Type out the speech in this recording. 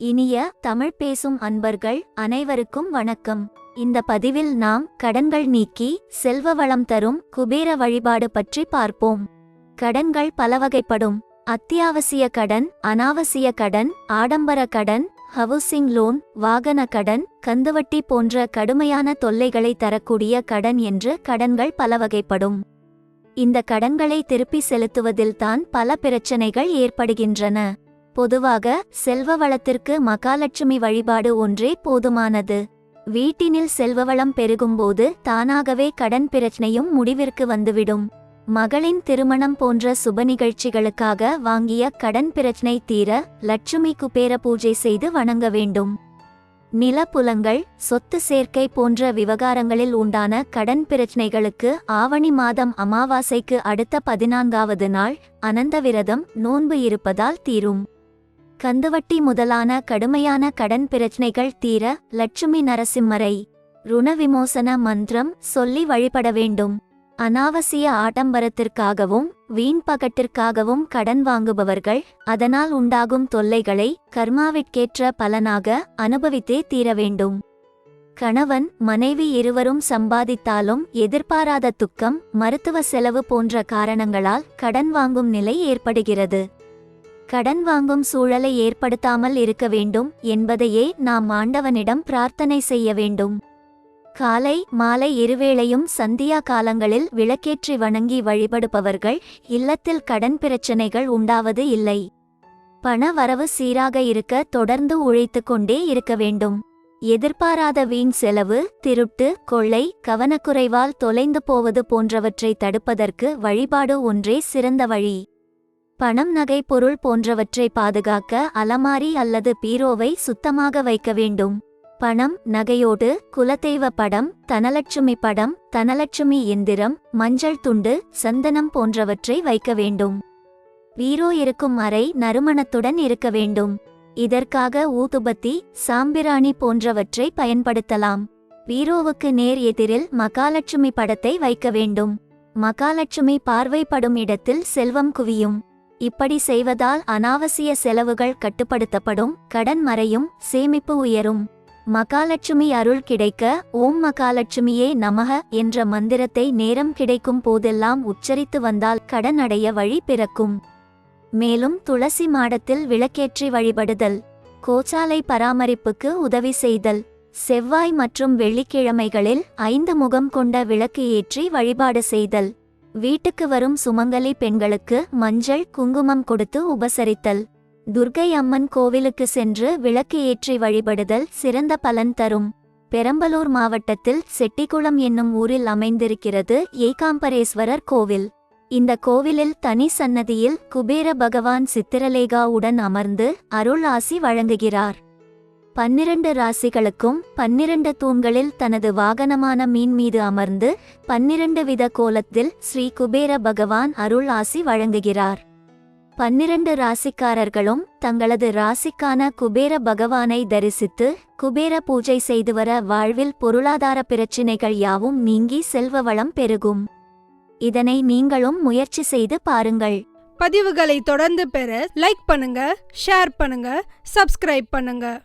இனிய தமிழ் பேசும் அன்பர்கள் அனைவருக்கும் வணக்கம். இந்த பதிவில் நாம் கடன்கள் நீக்கி செல்வ வளம் தரும் குபேர வழிபாடு பற்றி பார்ப்போம். கடன்கள் பலவகைப்படும். அத்தியாவசிய கடன் அனாவசிய கடன் ஆடம்பர கடன் ஹவுசிங் லோன் வாகன கடன் கந்துவட்டி போன்ற கடுமையான தொல்லைகளை தரக்கூடிய கடன் என்று கடன்கள் பலவகைப்படும். இந்த கடன்களை திருப்பி செலுத்துவதில்தான் பல பிரச்சனைகள் ஏற்படுகின்றன. பொதுவாக செல்வ வளத்திற்கு மகாலட்சுமி வழிபாடு ஒன்றே போதுமானது. வீட்டினில் செல்வவளம் பெருகும்போது தானாகவே கடன் பிரச்சனையும் முடிவிற்கு வந்துவிடும். மகளின் திருமணம் போன்ற சுப நிகழ்ச்சிகளுக்காக வாங்கிய கடன் பிரச்சனை தீர லட்சுமி குபேர பூஜை செய்து வணங்க வேண்டும். நிலப்புலங்கள் சொத்து சேர்க்கை போன்ற விவகாரங்களில் உண்டான கடன் பிரச்சனைகளுக்கு ஆவணி மாதம் அமாவாசைக்கு அடுத்த பதினான்காவது நாள் அனந்த விரதம் நோன்பு இருப்பதால் தீரும். கந்துவட்டி முதலான கடுமையான கடன் பிரச்சனைகள் தீர லட்சுமி நரசிம்மரை ருண விமோசன மந்திரம் சொல்லி வழிபட வேண்டும். அனாவசிய ஆடம்பரத்திற்காகவும் வீண் பகட்டிற்காகவும் கடன் வாங்குபவர்கள் அதனால் உண்டாகும் தொல்லைகளை கர்மாவிற்கேற்ற பலனாக அனுபவித்தே தீர வேண்டும். கணவன் மனைவி இருவரும் சம்பாதித்தாலும் எதிர்பாராத துக்கம் மருத்துவ செலவு போன்ற காரணங்களால் கடன் வாங்கும் நிலை ஏற்படுகிறது. கடன் வாங்கும் சூழலை ஏற்படுத்தாமல் இருக்க வேண்டும் என்பதையே நாம் ஆண்டவனிடம் பிரார்த்தனை செய்ய வேண்டும். காலை மாலை இருவேளையும் சந்தியா காலங்களில் விளக்கேற்றி வணங்கி வழிபடுபவர்கள் இல்லத்தில் கடன் பிரச்சனைகள் உண்டாவது இல்லை. பண வரவு சீராக இருக்க தொடர்ந்து உழைத்து கொண்டே இருக்க வேண்டும். எதிர்பாராத வீண் செலவு திருட்டு கொள்ளை கவனக்குறைவால் தொலைந்து போவது போன்றவற்றை தடுப்பதற்கு வழிபாடு ஒன்றே சிறந்த வழி. பணம் நகை பொருள் போன்றவற்றை பாதுகாக்க அலமாரி அல்லது பீரோவை சுத்தமாக வைக்க வேண்டும். பணம் நகையோடு குலதெய்வ படம் தனலட்சுமி படம் தனலட்சுமி எந்திரம் மஞ்சள் துண்டு சந்தனம் போன்றவற்றை வைக்க வேண்டும். பீரோ இருக்கும் அறை நறுமணத்துடன் இருக்க வேண்டும். இதற்காக ஊதுபத்தி சாம்பிராணி போன்றவற்றை பயன்படுத்தலாம். பீரோவுக்கு நேர் எதிரில் மகாலட்சுமி படத்தை வைக்க வேண்டும். மகாலட்சுமி பார்வைப்படும் இடத்தில் செல்வம் குவியும். இப்படி செய்வதால் அனாவசிய செலவுகள் கட்டுப்படுத்தப்படும் கடன் மறையும் சேமிப்பு உயரும். மகாலட்சுமி அருள் கிடைக்க ஓம் மகாலட்சுமியே நமக என்ற மந்திரத்தை நேரம் கிடைக்கும் போதெல்லாம் உச்சரித்து வந்தால் கடன் அடைய வழி பிறக்கும். மேலும் துளசி மாடத்தில் விளக்கேற்றி வழிபடுதல். கோச்சாலை பராமரிப்புக்கு உதவி செய்தல். செவ்வாய் மற்றும் வெள்ளிக்கிழமைகளில் ஐந்து முகம் கொண்ட விளக்கு ஏற்றி வழிபாடு செய்தல். வீட்டுக்கு வரும் சுமங்கலி பெண்களுக்கு மஞ்சள் குங்குமம் கொடுத்து உபசரித்தல். துர்கை அம்மன் கோவிலுக்கு சென்று விளக்கு ஏற்றி வழிபடுதல் சிறந்த பலன் தரும். பெரம்பலூர் மாவட்டத்தில் செட்டிக்குளம் என்னும் ஊரில் அமைந்திருக்கிறது ஏகாம்பரேஸ்வரர் கோவில். இந்த கோவிலில் தனி சன்னதியில் குபேர பகவான் சித்திரலேகாவுடன் அமர்ந்து அருள் ஆசி வழங்குகிறார். பன்னிரண்டு ராசிகளுக்கும் பன்னிரண்டு தூண்களில் தனது வாகனமான மீன் மீது அமர்ந்து பன்னிரண்டு வித கோலத்தில் ஸ்ரீ குபேர பகவான் அருள் ஆசி வழங்குகிறார். பன்னிரண்டு ராசிக்காரர்களும் தங்களது ராசிக்கான குபேர பகவானை தரிசித்து குபேர பூஜை செய்து வர வாழ்வில் பொருளாதார பிரச்சினைகள் யாவும் நீங்கி செல்வ வளம் பெருகும். இதனை நீங்களும் முயற்சி செய்து பாருங்கள். பதிவுகளை தொடர்ந்து பெற லைக் பண்ணுங்க ஷேர் பண்ணுங்க சப்ஸ்கிரைப் பண்ணுங்க.